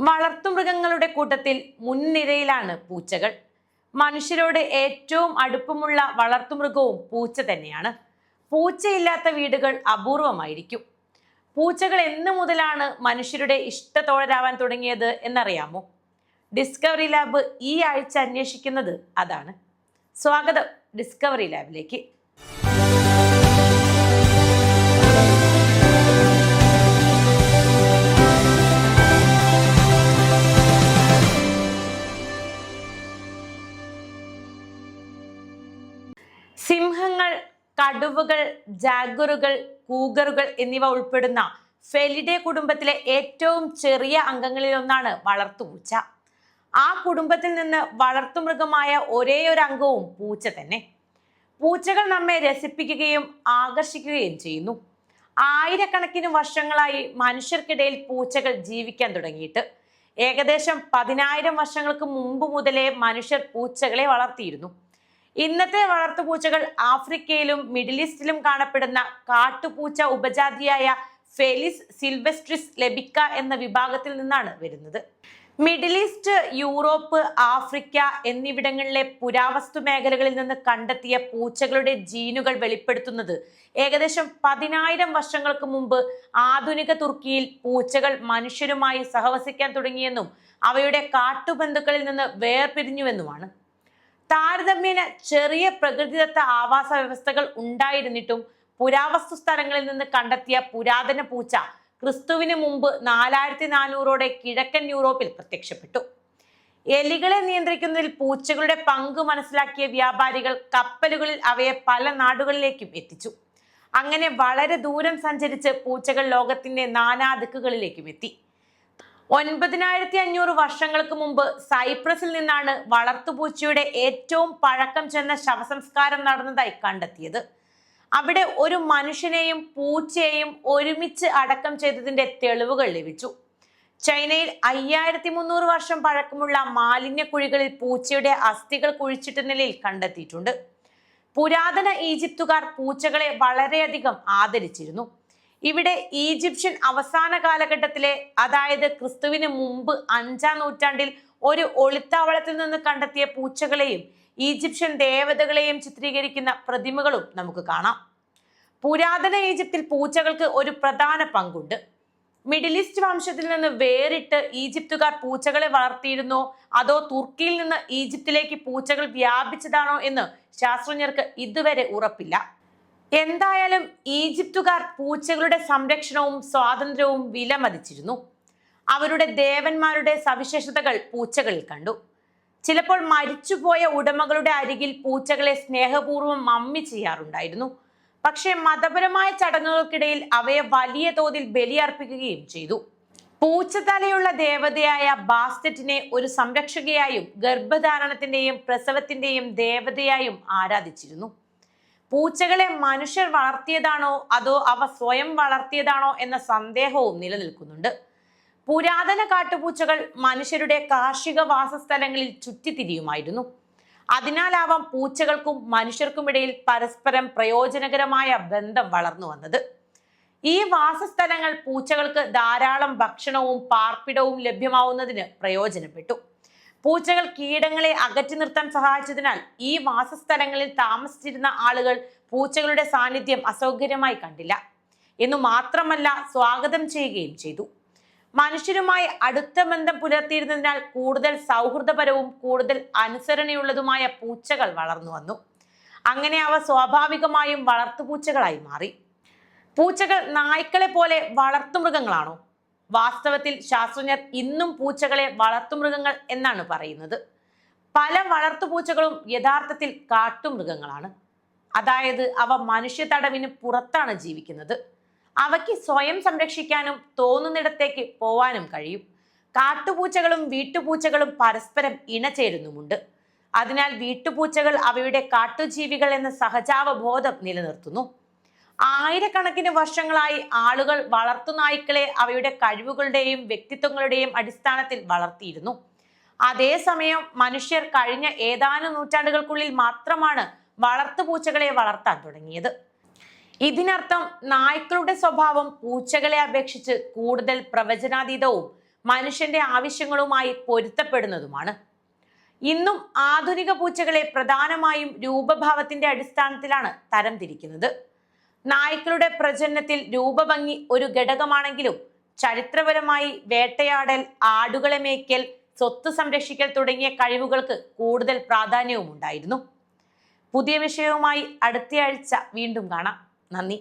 വളർത്തുമൃഗങ്ങളുടെ കൂട്ടത്തിൽ മുൻനിരയിലാണ് പൂച്ചകൾ. മനുഷ്യരോട് ഏറ്റവും അടുപ്പമുള്ള വളർത്തുമൃഗവും പൂച്ച തന്നെയാണ്. പൂച്ചയില്ലാത്ത വീടുകൾ അപൂർവമായിരിക്കും. പൂച്ചകൾ എന്നു മുതലാണ് മനുഷ്യരുടെ ഇഷ്ടത്തോഴരാവാൻ തുടങ്ങിയത് എന്നറിയാമോ? ഡിസ്കവറി ലാബ് ഈ ആഴ്ച അന്വേഷിക്കുന്നത് അതാണ്. സ്വാഗതം ഡിസ്കവറി ലാബിലേക്ക് സിംഹങ്ങൾ കടുവകൾ ജാഗറുകൾ കൂഗറുകൾ എന്നിവ ഉൾപ്പെടുന്ന ഫെലിഡെ കുടുംബത്തിലെ ഏറ്റവും ചെറിയ അംഗങ്ങളിൽ ഒന്നാണ് വളർത്തുപൂച്ച. ആ കുടുംബത്തിൽ നിന്ന് വളർത്തുമൃഗമായ ഒരേ ഒരു അംഗവും പൂച്ച തന്നെ. പൂച്ചകൾ നമ്മെ രസിപ്പിക്കുകയും ആകർഷിക്കുകയും ചെയ്യുന്നു. ആയിരക്കണക്കിന് വർഷങ്ങളായി മനുഷ്യർക്കിടയിൽ പൂച്ചകൾ ജീവിക്കാൻ തുടങ്ങിയിട്ട്. ഏകദേശം പതിനായിരം വർഷങ്ങൾക്ക് മുമ്പ് മുതലേ മനുഷ്യർ പൂച്ചകളെ വളർത്തിയിരുന്നു. ഇന്നത്തെ വളർത്തുപൂച്ചകൾ ആഫ്രിക്കയിലും മിഡിൽ ഈസ്റ്റിലും കാണപ്പെടുന്ന കാട്ടുപൂച്ച ഉപജാതിയായ ഫെലിസ് സിൽവെസ്ട്രിസ് ലബിക്ക എന്ന വിഭാഗത്തിൽ നിന്നാണ് വരുന്നത്. മിഡിൽ ഈസ്റ്റ് യൂറോപ്പ് ആഫ്രിക്ക എന്നിവിടങ്ങളിലെ പുരാവസ്തു മേഖലകളിൽ നിന്ന് കണ്ടെത്തിയ പൂച്ചകളുടെ ജീനുകൾ വെളിപ്പെടുത്തുന്നത് ഏകദേശം പതിനായിരം വർഷങ്ങൾക്ക് മുമ്പ് ആധുനിക തുർക്കിയിൽ പൂച്ചകൾ മനുഷ്യരുമായി സഹവസിക്കാൻ തുടങ്ങിയെന്നും അവയുടെ കാട്ടുബന്ധുക്കളിൽ നിന്ന് വേർപിരിഞ്ഞുവെന്നുമാണ്. താരതമ്യേന ചെറിയ പ്രകൃതിദത്ത ആവാസ വ്യവസ്ഥകൾ ഉണ്ടായിരുന്നിട്ടും പുരാവസ്തു സ്ഥലങ്ങളിൽ നിന്ന് കണ്ടെത്തിയ പുരാതന പൂച്ച ക്രിസ്തുവിന് മുമ്പ് നാലായിരത്തി നാനൂറോടെ കിഴക്കൻ യൂറോപ്പിൽ പ്രത്യക്ഷപ്പെട്ടു. എലികളെ നിയന്ത്രിക്കുന്നതിൽ പൂച്ചകളുടെ പങ്ക് മനസ്സിലാക്കിയ വ്യാപാരികൾ കപ്പലുകളിൽ അവയെ പല നാടുകളിലേക്കും എത്തിച്ചു. അങ്ങനെ വളരെ ദൂരം സഞ്ചരിച്ച് പൂച്ചകൾ ലോകത്തിന്റെ നാനാ ദിക്കുകളിലേക്കും എത്തി. ഒൻപതിനായിരത്തി അഞ്ഞൂറ് വർഷങ്ങൾക്ക് മുമ്പ് സൈപ്രസിൽ നിന്നാണ് വളർത്തുപൂച്ചയുടെ ഏറ്റവും പഴക്കം ചെന്ന ശവസംസ്കാരം നടന്നതായി കണ്ടെത്തിയത്. അവിടെ ഒരു മനുഷ്യനെയും പൂച്ചയെയും ഒരുമിച്ച് അടക്കം ചെയ്തതിന്റെ തെളിവുകൾ ലഭിച്ചു. ചൈനയിൽ അയ്യായിരത്തി മുന്നൂറ് വർഷം പഴക്കമുള്ള മാലിന്യ കുഴികളിൽ പൂച്ചയുടെ അസ്ഥികൾ കുഴിച്ചിട്ട നിലയിൽ കണ്ടെത്തിയിട്ടുണ്ട്. പുരാതന ഈജിപ്തുകാർ പൂച്ചകളെ വളരെയധികം ആദരിച്ചിരുന്നു. ഇവിടെ ഈജിപ്ഷ്യൻ അവസാന കാലഘട്ടത്തിലെ അതായത് ക്രിസ്തുവിന് മുമ്പ് അഞ്ചാം നൂറ്റാണ്ടിൽ ഒരു ഒളിത്താവളത്തിൽ നിന്ന് കണ്ടെത്തിയ പൂച്ചകളെയും ഈജിപ്ഷ്യൻ ദേവതകളെയും ചിത്രീകരിക്കുന്ന പ്രതിമകളും നമുക്ക് കാണാം. പുരാതന ഈജിപ്തിൽ പൂച്ചകൾക്ക് ഒരു പ്രധാന പങ്കുണ്ട്. മിഡിൽ ഈസ്റ്റ് വംശത്തിൽ നിന്ന് വേറിട്ട് ഈജിപ്തുകാർ പൂച്ചകളെ വളർത്തിയിരുന്നോ? അതോ തുർക്കിയിൽ നിന്ന് ഈജിപ്തിലേക്ക് പൂച്ചകൾ വ്യാപിച്ചതാണോ എന്ന് ശാസ്ത്രജ്ഞർക്ക് ഇതുവരെ ഉറപ്പില്ല. എന്തായാലും ഈജിപ്തുകാർ പൂച്ചകളുടെ സംരക്ഷണവും സ്വാതന്ത്ര്യവും വിലമതിച്ചിരുന്നു. അവരുടെ ദേവന്മാരുടെ സവിശേഷതകൾ പൂച്ചകളിൽ കണ്ടു. ചിലപ്പോൾ മരിച്ചുപോയ ഉടമകളുടെ അരികിൽ പൂച്ചകളെ സ്നേഹപൂർവം മമ്മി ചെയ്യാറുണ്ടായിരുന്നു. പക്ഷേ മതപരമായ ചടങ്ങുകൾക്കിടയിൽ അവയെ വലിയ തോതിൽ ബലിയർപ്പിക്കുകയും ചെയ്തു. പൂച്ചതലയുള്ള ദേവതയായ ബാസ്റ്ററ്റിനെ ഒരു സംരക്ഷകയായും ഗർഭധാരണത്തിന്റെയും പ്രസവത്തിന്റെയും ദേവതയായും ആരാധിച്ചിരുന്നു. പൂച്ചകളെ മനുഷ്യർ വളർത്തിയതാണോ അതോ അവ സ്വയം വളർത്തിയതാണോ എന്ന സന്ദേഹവും നിലനിൽക്കുന്നുണ്ട്. പുരാതന കാട്ടുപൂച്ചകൾ മനുഷ്യരുടെ കാർഷിക വാസസ്ഥലങ്ങളിൽ ചുറ്റിത്തിരിയുമായിരുന്നു. അതിനാലാവാം പൂച്ചകൾക്കും മനുഷ്യർക്കുമിടയിൽ പരസ്പരം പ്രയോജനകരമായ ബന്ധം വളർന്നു വന്നത്. ഈ വാസസ്ഥലങ്ങൾ പൂച്ചകൾക്ക് ധാരാളം ഭക്ഷണവും പാർപ്പിടവും ലഭ്യമാവുന്നതിന് പ്രയോജനപ്പെട്ടു. പൂച്ചകൾ കീടങ്ങളെ അകറ്റി നിർത്താൻ സഹായിച്ചതിനാൽ ഈ വാസസ്ഥലങ്ങളിൽ താമസിച്ചിരുന്ന ആളുകൾ പൂച്ചകളുടെ സാന്നിധ്യം അസൗകര്യമായി കണ്ടില്ല. എന്നു മാത്രമല്ല സ്വാഗതം ചെയ്യുകയും ചെയ്തു. മനുഷ്യരുമായി അടുത്ത ബന്ധം പുലർത്തിയിരുന്നതിനാൽ കൂടുതൽ സൗഹൃദപരവും കൂടുതൽ അനുസരണയുള്ളതുമായ പൂച്ചകൾ വളർന്നു വന്നു. അങ്ങനെ അവ സ്വാഭാവികമായും വളർത്തുപൂച്ചകളായി മാറി. പൂച്ചകൾ നായ്ക്കളെ പോലെ വളർത്തുമൃഗങ്ങളാണോ വാസ്തവത്തിൽ ശാസ്ത്രജ്ഞർ ഇന്നും പൂച്ചകളെ വളർത്തുമൃഗങ്ങൾ എന്നാണ് പറയുന്നത്. പല വളർത്തുപൂച്ചകളും യഥാർത്ഥത്തിൽ കാട്ടുമൃഗങ്ങളാണ്. അതായത് അവ മനുഷ്യ തടവിന് പുറത്താണ് ജീവിക്കുന്നത്. അവയ്ക്ക് സ്വയം സംരക്ഷിക്കാനും തോന്നുന്നിടത്തേക്ക് പോവാനും കഴിയും. കാട്ടുപൂച്ചകളും വീട്ടുപൂച്ചകളും പരസ്പരം ഇണചേരുന്നുമുണ്ട്. അതിനാൽ വീട്ടുപൂച്ചകൾ അവയുടെ കാട്ടുജീവികൾ എന്ന സഹജാവബോധം നിലനിർത്തുന്നു. ആയിരക്കണക്കിന് വർഷങ്ങളായി ആളുകൾ വളർത്തുനായ്ക്കളെ അവയുടെ കഴിവുകളുടെയും വ്യക്തിത്വങ്ങളുടെയും അടിസ്ഥാനത്തിൽ വളർത്തിയിരുന്നു. അതേസമയം മനുഷ്യർ കഴിഞ്ഞ ഏതാനും നൂറ്റാണ്ടുകൾക്കുള്ളിൽ മാത്രമാണ് വളർത്തുപൂച്ചകളെ വളർത്താൻ തുടങ്ങിയത്. ഇതിനർത്ഥം നായ്ക്കളുടെ സ്വഭാവം പൂച്ചകളെ അപേക്ഷിച്ച് കൂടുതൽ പ്രവചനാതീതവും മനുഷ്യന്റെ ആവശ്യങ്ങളുമായി പൊരുത്തപ്പെടുന്നതുമാണ്. ഇന്നും ആധുനിക പൂച്ചകളെ പ്രധാനമായും രൂപഭാവത്തിന്റെ അടിസ്ഥാനത്തിലാണ് തരംതിരിക്കുന്നത്. നായ്ക്കളുടെ പ്രജനനത്തിൽ രൂപഭംഗി ഒരു ഘടകമാണെങ്കിലും ചരിത്രപരമായി വേട്ടയാടൽ ആടുകളെ മേയ്ക്കൽ സ്വത്ത് സംരക്ഷിക്കൽ തുടങ്ങിയ കഴിവുകൾക്ക് കൂടുതൽ പ്രാധാന്യവും ഉണ്ടായിരുന്നു പുതിയ വിഷയവുമായി അടുത്തയാഴ്ച വീണ്ടും കാണാം. നന്ദി.